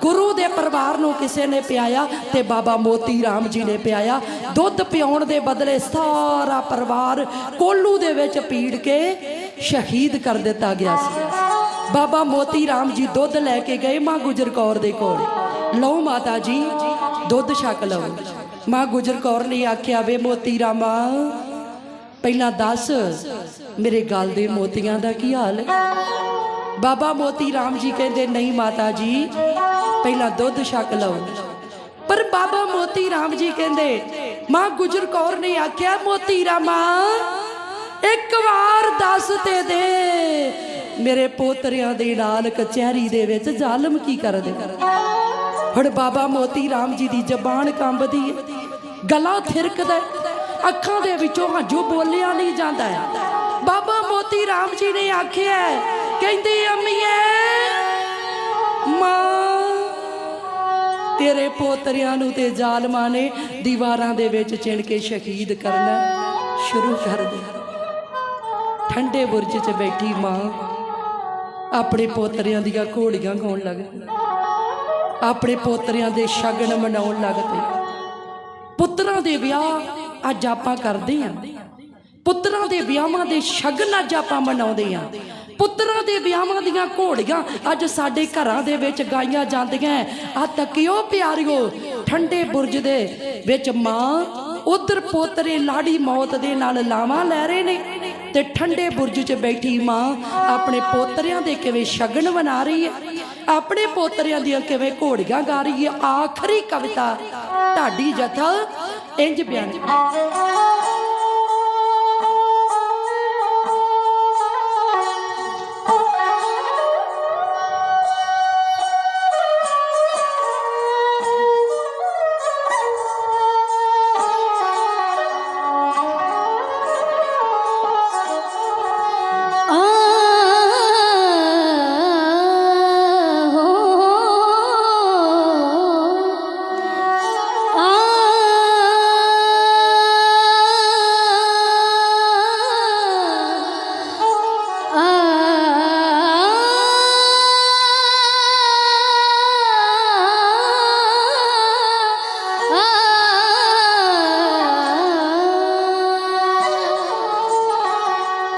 ਗੁਰੂ ਦੇ ਪਰਿਵਾਰ ਨੂੰ ਕਿਸੇ ਨੇ ਪਿਆਇਆ ਤੇ ਬਾਬਾ ਮੋਤੀ ਰਾਮ ਜੀ ਨੇ ਪਿਆਇਆ। ਦੁੱਧ ਪਿਉਣ ਦੇ ਬਦਲੇ ਸਾਰਾ ਪਰਿਵਾਰ ਕੋਲੂ ਦੇ ਵਿੱਚ ਪੀੜ ਕੇ ਸ਼ਹੀਦ ਕਰ ਦਿੱਤਾ ਗਿਆ ਸੀ। ਬਾਬਾ ਮੋਤੀ ਰਾਮ ਜੀ ਦੁੱਧ ਲੈ ਕੇ ਗਏ ਮਾਂ ਗੁਜਰ ਕੌਰ ਦੇ ਕੋਲ। ਲਓ ਮਾਤਾ ਜੀ, ਦੁੱਧ ਛਕ ਲਓ। ਮਾਂ ਗੁਜਰ ਕੌਰ ਨੇ ਆਖਿਆ, ਵੇ ਮੋਤੀ ਰਾਮਾ, ਪਹਿਲਾਂ ਦੱਸ, ਮੇਰੇ ਗਲ ਦੇ ਮੋਤੀਆਂ ਦਾ ਕੀ ਹਾਲ ਹੈ? ਬਾਬਾ ਮੋਤੀ ਰਾਮ ਜੀ ਕਹਿੰਦੇ, ਨਹੀਂ ਮਾਤਾ ਜੀ ਪਹਿਲਾਂ ਦੁੱਧ ਛਕ ਲਓ। ਪਰ ਬਾਬਾ ਮੋਤੀ ਰਾਮ ਜੀ ਕਹਿੰਦੇ, ਮਾਂ ਗੁਜਰ ਕੌਰ ਨੇ ਆਖਿਆ, ਮੋਤੀ ਰਾਮਾ, ਇੱਕ ਵਾਰ ਦੱਸ ਤੇ ਦੇ। ਮੇਰੇ ਪੋਤਰਿਆਂ ਦੇ ਨਾਲ ਕਚਹਿਰੀ ਦੇ ਵਿੱਚ ਜ਼ਾਲਮ ਕੀ ਕਰਦੇ ਹੁਣ ਬਾਬਾ ਮੋਤੀ ਰਾਮ ਜੀ ਦੀ ਜ਼ਬਾਨ ਕੰਬਦੀ ਹੈ ਗਲਾ ਥਿਰਕਦਾ ਅੱਖਾਂ ਦੇ ਵਿੱਚੋਂ ਹੰਝੂ ਬੋਲਿਆ ਨਹੀਂ ਜਾਂਦਾ ਬਾਬਾ ਮੋਤੀ ਰਾਮ ਜੀ ਨੇ ਆਖਿਆ, ਕਹਿੰਦੇ ਅੰਮੀਏ ਤੇਰੇ ਪੋਤਰਿਆਂ ਨੂੰ ਤੇ ਜ਼ਾਲਮਾਂ ਨੇ ਦੀਵਾਰਾਂ ਦੇ ਵਿੱਚ ਚਿਣ ਕੇ ਸ਼ਹੀਦ ਕਰਨਾ ਸ਼ੁਰੂ ਕਰ ਦਿੱਤਾ। ਠੰਡੇ ਬੁਰਜ 'ਚ ਬੈਠੀ ਮਾਂ ਆਪਣੇ ਪੋਤਰਿਆਂ ਦੀਆਂ ਘੋੜੀਆਂ ਗਾਉਣ ਲੱਗ ਪਈ। ਆਪਣੇ ਪੋਤਰਿਆਂ ਦੇ ਸ਼ਗਨ ਮਨਾਉਣ ਲੱਗ ਪਈ। ਪੁੱਤਰਾਂ ਦੇ ਵਿਆਹ ਅੱਜ ਆਪਾਂ ਕਰਦੇ ਆਂ ਪੁੱਤਰਾਂ ਦੇ ਵਿਆਹਾਂ ਦੇ ਸ਼ਗਨ ਅੱਜ ਆਪਾਂ ਮਨਾਉਂਦੇ ਆਂ ਪੁੱਤਰਾਂ ਦੇ ਵਿਆਹਾਂ ਦੀਆਂ ਘੋੜੀਆਂ ਅੱਜ ਸਾਡੇ ਘਰਾਂ ਦੇ ਵਿੱਚ ਗਾਈਆਂ ਜਾਂਦੀਆਂ ਆ ਤੱਕਿਓ ਪਿਆਰਿਓ? ਠੰਡੇ ਬੁਰਜ ਦੇ ਵਿੱਚ ਮਾਂ ਉਧਰ ਪੋਤਰੇ ਲਾੜੀ ਮੌਤ ਦੇ ਨਾਲ ਲਾਵਾਂ ਲੈ ਰਹੇ ਨੇ ਤੇ ਠੰਡੇ ਬੁਰਜ 'ਚ ਬੈਠੀ ਮਾਂ ਆਪਣੇ ਪੋਤਰਿਆਂ ਦੇ ਕਿਵੇਂ ਸ਼ਗਨ ਬਣਾ ਰਹੀ ਹੈ ਆਪਣੇ ਪੋਤਰਿਆਂ ਦੀਆਂ ਕਿਵੇਂ ਘੋੜੀਆਂ ਗਾ ਰਹੀ ਹੈ ਆਖਰੀ ਕਵਿਤਾ ਢਾਡੀ ਜਥਾ ਇੰਜ ਬਿਆਨ।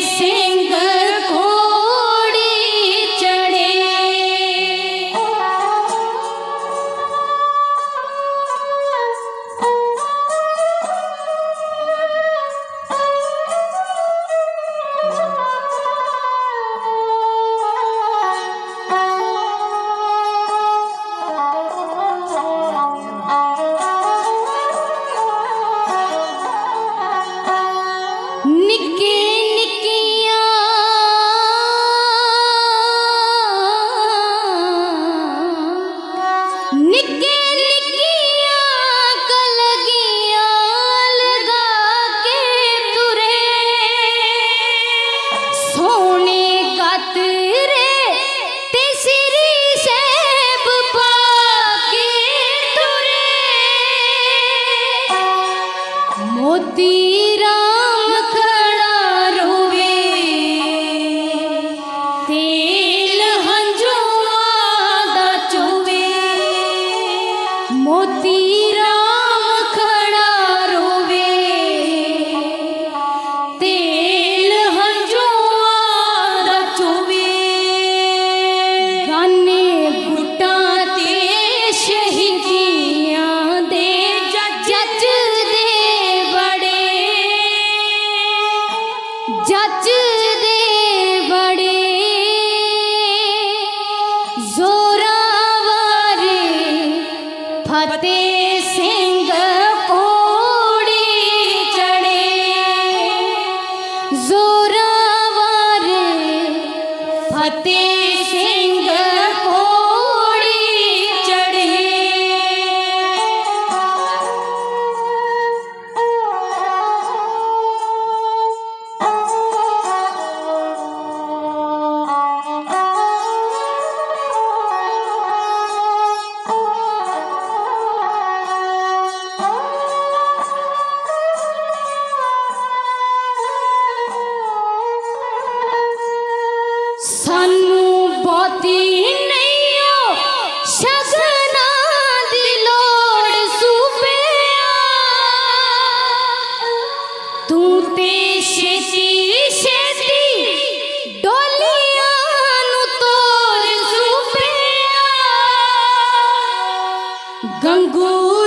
sing good. मोती राम खड़ा रोवे। तेल हंजो चोवे। मोती राम ਤੂੰ ਤੇ ਛੇਤੀ ਛੇਤੀ ਡੋਲੀਆਂ ਨੂੰ ਤੋਰ ਸੁਪਿਆ ਗੰਗੂ